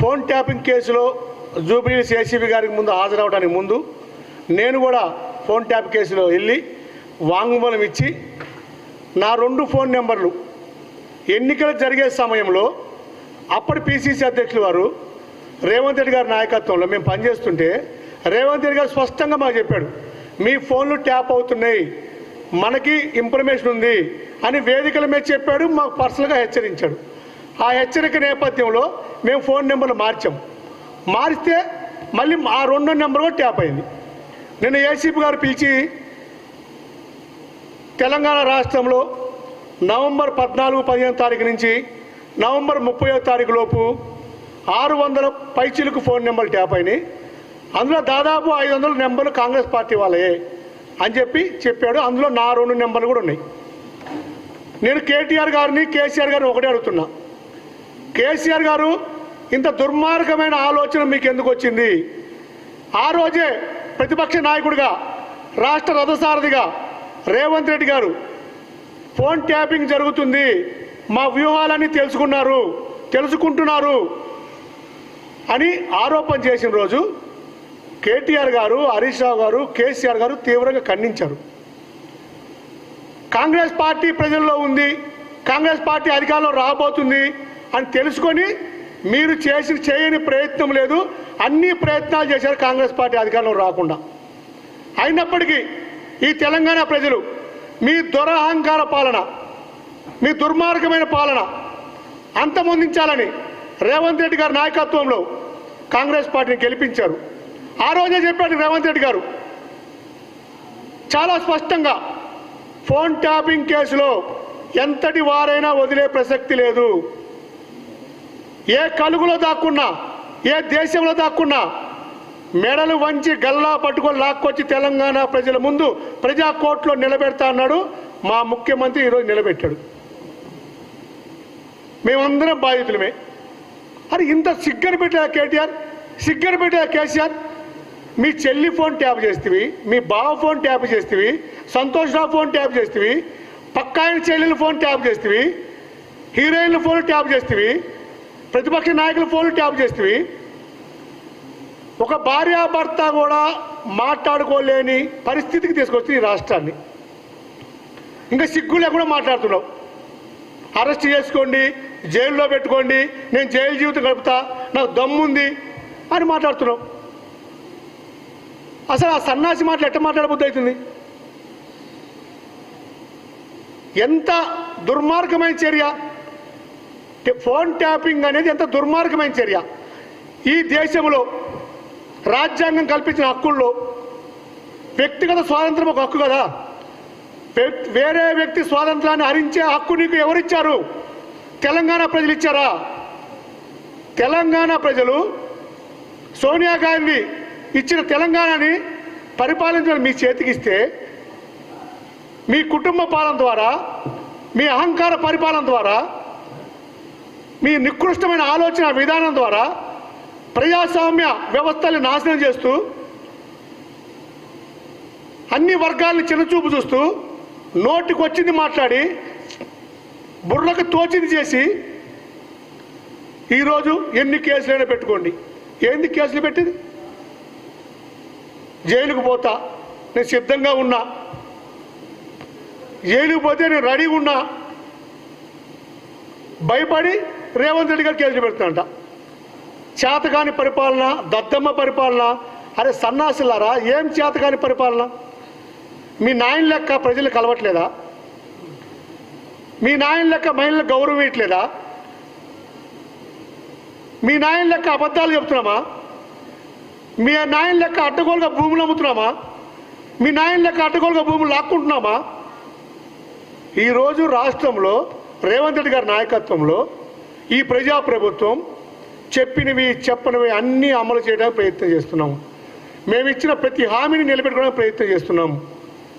Phone tapping కేసులో Jubilee ACB గారికి ముందు హాజరవడానికి ముందు నేను కూడా ఫోన్ ట్యాప్ కేసులో వెళ్ళి వాంగ్మూలం ఇచ్చి నా రెండు ఫోన్ నెంబర్లు ఎన్నికలు జరిగే సమయంలో అప్పటి పిసిసి అధ్యక్షులు వారు రేవంత్ రెడ్డి గారి నాయకత్వంలో మేము పనిచేస్తుంటే రేవంత్ రెడ్డి గారు స్పష్టంగా మాకు చెప్పాడు మీ ఫోన్లు ట్యాప్ అవుతున్నాయి మనకి ఇన్ఫర్మేషన్ ఉంది అని వేదికల మీద చెప్పాడు మాకు పర్సనల్గా హెచ్చరించాడు. ఆ హెచ్చరిక నేపథ్యంలో మేము ఫోన్ నెంబర్లు మార్చాం. మారిస్తే మళ్ళీ ఆ రెండో నెంబర్ కూడా ట్యాప్ అయింది. నిన్న ఏసీపీ గారు పిలిచి తెలంగాణ రాష్ట్రంలో నవంబర్ పద్నాలుగు పదిహేను తారీఖు నుంచి నవంబర్ ముప్పై తారీఖు లోపు ఆరు వందల పైచీలకు ఫోన్ నెంబర్లు ట్యాప్ అయినాయి. అందులో దాదాపు ఐదు వందల నెంబర్లు కాంగ్రెస్ పార్టీ వాళ్ళే అని చెప్పి చెప్పాడు. అందులో నా రెండు నెంబర్లు కూడా ఉన్నాయి. నేను కేటీఆర్ గారిని కేసీఆర్ గారిని ఒకటే అడుగుతున్నా. కేసీఆర్ గారు ఇంత దుర్మార్గమైన ఆలోచన మీకు ఎందుకు వచ్చింది? ఆ రోజే ప్రతిపక్ష నాయకుడిగా రాష్ట్ర రథసారథిగా రేవంత్ రెడ్డి గారు ఫోన్ ట్యాపింగ్ జరుగుతుంది. మా వ్యూహాలన్నీ తెలుసుకున్నారు తెలుసుకుంటున్నారు అని ఆరోపణ చేసిన రోజు కేటీఆర్ గారు హరీష్ రావు గారు కేసీఆర్ గారు తీవ్రంగా ఖండించారు. కాంగ్రెస్ పార్టీ ప్రజల్లో ఉంది కాంగ్రెస్ పార్టీ అధికారంలో రాబోతుంది అని తెలుసుకొని మీరు చేసి చేయని ప్రయత్నం లేదు. అన్ని ప్రయత్నాలు చేశారు కాంగ్రెస్ పార్టీ అధికారంలో రాకుండా. అయినప్పటికీ ఈ తెలంగాణ ప్రజలు మీ దురహంకార పాలన మీ దుర్మార్గమైన పాలన అంతమొందించాలని రేవంత్ రెడ్డి గారి నాయకత్వంలో కాంగ్రెస్ పార్టీని గెలిపించారు. ఆ రోజే చెప్పాడు రేవంత్ రెడ్డి గారు చాలా స్పష్టంగా ఫోన్ ట్యాపింగ్ కేసులో ఎంతటి వారైనా వదిలే ప్రసక్తి లేదు. ఏ కలుగులో దాక్కున్నా ఏ దేశంలో దాక్కున్నా మెడలు వంచి గల్లా పట్టుకొని లాక్కొచ్చి తెలంగాణ ప్రజల ముందు ప్రజా కోర్టులో నిలబెడతా అన్నాడు. మా ముఖ్యమంత్రి ఈరోజు నిలబెట్టాడు. మేమందరం బాధితులమే. అరే ఇంత సిగ్గర పెట్టా కేటీఆర్? సిగ్గర పెట్టా కేసీఆర్? మీ చెల్లి ఫోన్ ట్యాప్ చేస్తేవి మీ బావ ఫోన్ ట్యాప్ చేస్తేవి సంతోష్ రావు ఫోన్ ట్యాప్ చేస్తేవి పక్కాయన చెల్లెల ఫోన్ ట్యాప్ చేస్తేవి హీరోయిన్ల ఫోన్ ట్యాప్ చేస్తేవి ప్రతిపక్ష నాయకులు ఫోన్లు ట్యాప్ చేస్తేవి ఒక భార్యాభర్త కూడా మాట్లాడుకోలేని పరిస్థితికి తీసుకొచ్చి ఈ రాష్ట్రాన్ని. ఇంకా సిగ్గు లేకుండా మాట్లాడుతున్నావు. అరెస్ట్ చేసుకోండి జైల్లో పెట్టుకోండి నేను జైలు జీవితం గడుపుతా నాకు దమ్ముంది అని మాట్లాడుతున్నావు. అసలు ఆ సన్నాసి మాటలు ఎట్ట మాట్లాడబుద్ధి అవుతుంది? ఎంత దుర్మార్గమైన చర్య? ఫోన్ ట్యాపింగ్ అనేది ఎంత దుర్మార్గమైన చర్య. ఈ దేశంలో రాజ్యాంగం కల్పించిన హక్కుల్లో వ్యక్తిగత స్వాతంత్రం ఒక హక్కు కదా. వేరే వ్యక్తి స్వాతంత్రాన్ని హరించే హక్కు నీకు ఎవరిచ్చారు? తెలంగాణ ప్రజలు ఇచ్చారా? తెలంగాణ ప్రజలు సోనియా గాంధీ ఇచ్చిన తెలంగాణని పరిపాలించడం మీ చేతికి ఇస్తే మీ కుటుంబ పాలన ద్వారా మీ అహంకార పరిపాలన ద్వారా మీ నికృష్టమైన ఆలోచన విధానం ద్వారా ప్రజాస్వామ్య వ్యవస్థల్ని నాశనం చేస్తూ అన్ని వర్గాల్ని చిన్నచూపు చూస్తూ నోటికి వచ్చింది మాట్లాడి బుర్రకు తోచింది చేసి ఈరోజు ఎన్ని కేసులైనా పెట్టుకోండి. ఏంది కేసులు పెట్టింది? జైలుకు పోతా నేను సిద్ధంగా ఉన్నా. జైలుకు పోతే నేను రెడీగా ఉన్నా. భయపడి రేవంత్ రెడ్డి గారు కేసులు పెడుతున్నట చేతకాని పరిపాలన దద్దమ్మ పరిపాలన అరే సన్నాసులారా ఏం చేతకాని పరిపాలన? మీ నాయన లెక్క ప్రజలు కలవట్లేదా? మీ నాయన లెక్క మహిళలకు గౌరవం ఇవ్వట్లేదా? మీ నాయన లెక్క అబద్ధాలు చెప్తున్నామా? మీ నాయన లెక్క అడ్డగోలుగా భూములు అమ్ముతున్నామా? మీ నాయన లెక్క అడ్డగోలుగా భూములు లాక్కుంటున్నామా? ఈరోజు రాష్ట్రంలో రేవంత్ రెడ్డి గారి నాయకత్వంలో ఈ ప్రజాప్రభుత్వం చెప్పినవి చెప్పనివి అన్నీ అమలు చేయడానికి ప్రయత్నం చేస్తున్నాము మేము ఇచ్చిన ప్రతి హామీని నిలబెట్టుకోవడానికి ప్రయత్నం చేస్తున్నాము